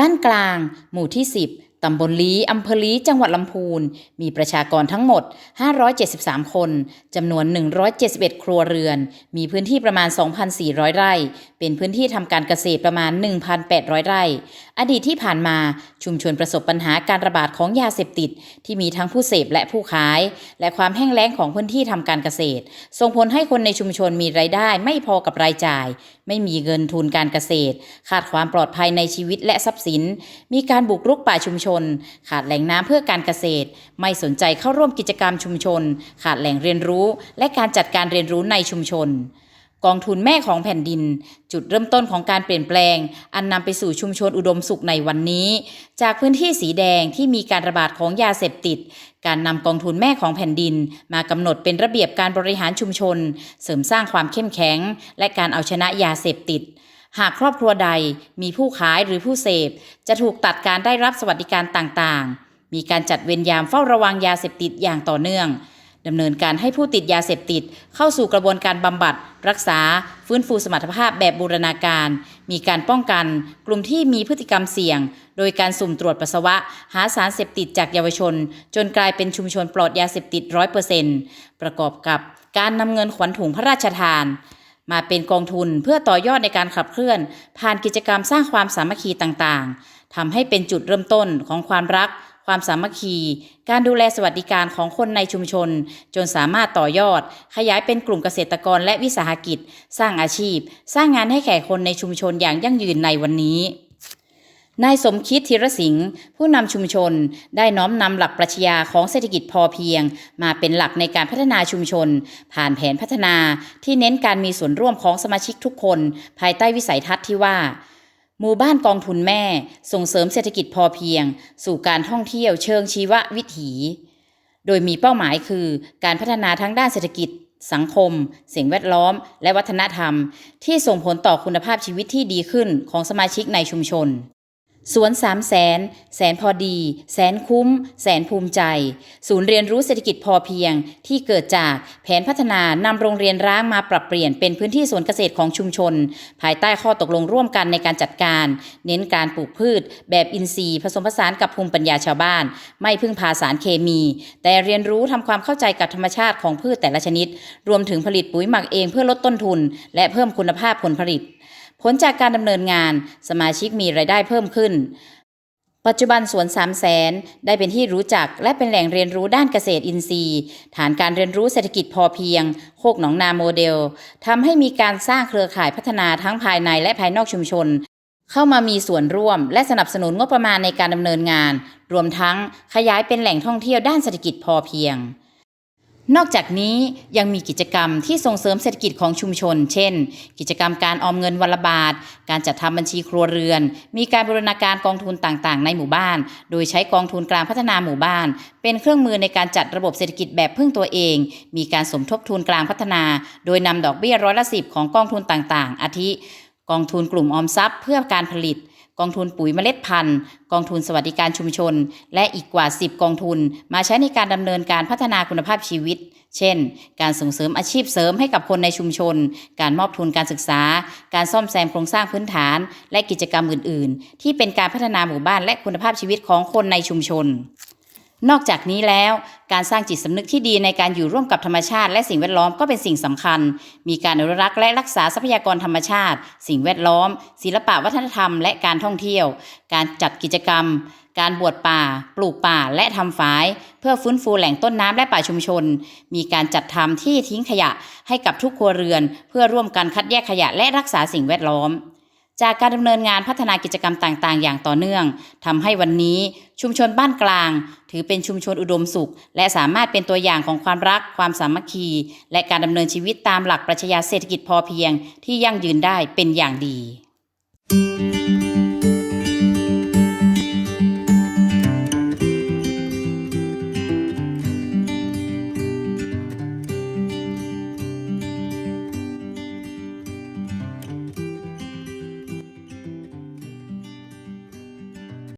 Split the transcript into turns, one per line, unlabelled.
บ้านกลาง หมู่ที่ 10 ตำบลลี้อำเภอลี้จังหวัดลำพูน มีประชากรทั้งหมด 573 คน จำนวน 171 ครัวเรือน มีพื้นที่ประมาณ 2,400 ไร่ เป็นพื้นที่ทำการเกษตรประมาณ 1,800 ไร่ อดีตที่ผ่านมาชุมชนประสบปัญหาการระบาดของยาเสพติด ที่มีทั้งผู้เสพและผู้ขาย และความแห้งแล้งของพื้นที่ทำการเกษตร ส่งผลให้คนในชุมชนมีรายได้ไม่พอกับรายจ่าย ไม่มีเงินทุนการเกษตร ขาดความปลอดภัยในชีวิตและทรัพย์สิน มีการบุกรุกป่าชุมชน ขาดแหล่งน้ำเพื่อการเกษตร ไม่สนใจเข้าร่วมกิจกรรมชุมชน ขาดแหล่งเรียนรู้ และการจัดการเรียนรู้ในชุมชน กองทุนแม่ของแผ่นดิน จุดเริ่มต้นของการเปลี่ยนแปลง อันนำไปสู่ชุมชนอุดมสุขในวันนี้ จากพื้นที่สีแดงที่มีการระบาดของยาเสพติด การนำกองทุนแม่ของแผ่นดิน มากำหนดเป็นระเบียบการบริหารชุมชน เสริมสร้างความเข้มแข็ง และการเอาชนะยาเสพติดหากครอบครัวใดมีผู้ขายหรือผู้เสพ จะถูกตัดการได้รับสวัสดิการต่างๆ มีการจัดเวรยามเฝ้าระวังยาเสพติดอย่างต่อเนื่อง ดำเนินการให้ผู้ติดยาเสพติด เข้าสู่กระบวนการบำบัด รักษา ฟื้นฟูสมรรถภาพแบบบูรณาการ มีการป้องกัน กลุ่มที่มีพฤติกรรมเสี่ยง โดยการสุ่มตรวจปัสสาวะ หาสารเสพติดจากเยาวชน จนกลายเป็นชุมชนปลอดยาเสพติดร้อยเปอร์เซ็นต์ประกอบกับการนำเงินขวัญถุงพระราชทาน มาเป็นกองทุนเพื่อต่อยอดในการขับเคลื่อน ผ่านกิจกรรมสร้างความสามัคคีต่างๆทำให้เป็นจุดเริ่มต้นของความรัก ความสามัคคี การดูแลสวัสดิการของคนในชุมชน จนสามารถต่อยอด ขยายเป็นกลุ่มเกษตรกรและวิสาหกิจ สร้างอาชีพ สร้างงานให้แก่คนในชุมชนอย่างยั่งยืนในวันนี้นายสมคิดธีรสิงห์ผู้นำชุมชนได้น้อมนำหลักปรัชญาของเศรษฐกิจพอเพียง มาเป็นหลักในการพัฒนาชุมชน ผ่านแผนพัฒนาที่เน้นการมีส่วนร่วมของสมาชิกทุกคน ภายใต้วิสัยทัศน์ที่ว่า หมู่บ้านกองทุนแม่ส่งเสริมเศรษฐกิจพอเพียง สู่การท่องเที่ยวเชิงชีววิถี โดยมีเป้าหมายคือการพัฒนาทั้งด้านเศรษฐกิจ สังคม สิ่งแวดล้อม และวัฒนธรรม ที่ส่งผลต่อคุณภาพชีวิตที่ดีขึ้นของสมาชิกในชุมชน สวนสามแสนแสนพอดี แสนคุ้ม แสนภูมิใจ ศูนย์เรียนรู้เศรษฐกิจพอเพียง ที่เกิดจากแผนพัฒนานำโรงเรียนร้างมาปรับเปลี่ยนเป็นพื้นที่สวนเกษตรของชุมชน ภายใต้ข้อตกลงร่วมกันในการจัดการ เน้นการปลูกพืช แบบอินทรีย์ ผสมผสานกับภูมิปัญญาชาวบ้าน ไม่พึ่งพาสารเคมี แต่เรียนรู้ทำความเข้าใจกับธรรมชาติของพืชแต่ละชนิด รวมถึงผลิตปุ๋ยหมักเองเพื่อลดต้นทุน และเพิ่มคุณภาพผลผลิต ผลจากการดำเนินงานสมาชิกมีรายได้เพิ่มขึ้น ปัจจุบันสวนสามแสนได้เป็นที่รู้จักและเป็นแหล่งเรียนรู้ด้านเกษตรอินทรีย์ ฐานการเรียนรู้เศรษฐกิจพอเพียง โคกหนองนาโมเดลทำให้มีการสร้างเครือข่ายพัฒนาทั้งภายในและภายนอกชุมชน เข้ามามีส่วนร่วม และสนับสนุนงบประมาณในการดำเนินงาน รวมทั้งขยายเป็นแหล่งท่องเที่ยวด้านเศรษฐกิจพอเพียง นอกจากนี้ยังมีกิจกรรมที่ส่งเสริมเศรษฐกิจของชุมชน เช่น กิจกรรมการออมเงินวันละบาท การจัดทำบัญชีครัวเรือน มีการบูรณาการกองทุนต่างๆ ในหมู่บ้าน โดยใช้กองทุนกลางพัฒนาหมู่บ้าน เป็นเครื่องมือในการจัดระบบเศรษฐกิจแบบพึ่งตัวเอง มีการสมทบทุนกลางพัฒนา โดยนำดอกเบี้ยร้อยละสิบของกองทุนต่างๆ อาทิ กองทุนกลุ่มออมทรัพย์ เพื่อการผลิต กองทุนปุ๋ยเมล็ดพันธุ์ กองทุนสวัสดิการชุมชน และอีกกว่า 10 กองทุน มาใช้ในการดำเนินการพัฒนาคุณภาพชีวิต เช่น การส่งเสริมอาชีพเสริมให้กับคนในชุมชน การมอบทุนการศึกษา การซ่อมแซมโครงสร้างพื้นฐาน และกิจกรรมอื่น ๆ ที่เป็นการพัฒนาหมู่บ้านและคุณภาพชีวิตของคนในชุมชน นอกจากนี้แล้วการสร้างจิตสำนึกที่ดีในการอยู่ร่วมกับธรรมชาติ และสิ่งแวดล้อมก็เป็นสิ่งสำคัญ มีการอนุรักษ์และรักษาทรัพยากรธรรมชาติ สิ่งแวดล้อม ศิลปะวัฒนธรรม และการท่องเที่ยว การจัดกิจกรรม การบวชป่า ปลูกป่า และทำฝาย เพื่อฟื้นฟูแหล่งต้นน้ำและป่าชุมชน มีการจัดทำที่ทิ้งขยะให้กับทุกครัวเรือน เพื่อร่วมกันคัดแยกขยะและรักษาสิ่งแวดล้อม จากการดำเนินงานพัฒนากิจกรรมต่างๆ อย่างต่อเนื่องทำให้วันนี้ชุมชนบ้านกลาง ถือเป็นชุมชนอุดมสุข และสามารถเป็นตัวอย่างของความรัก ความสามัคคี และการดำเนินชีวิตตามหลักปรัชญาเศรษฐกิจพอเพียง ที่ยั่งยืนได้เป็นอย่างดี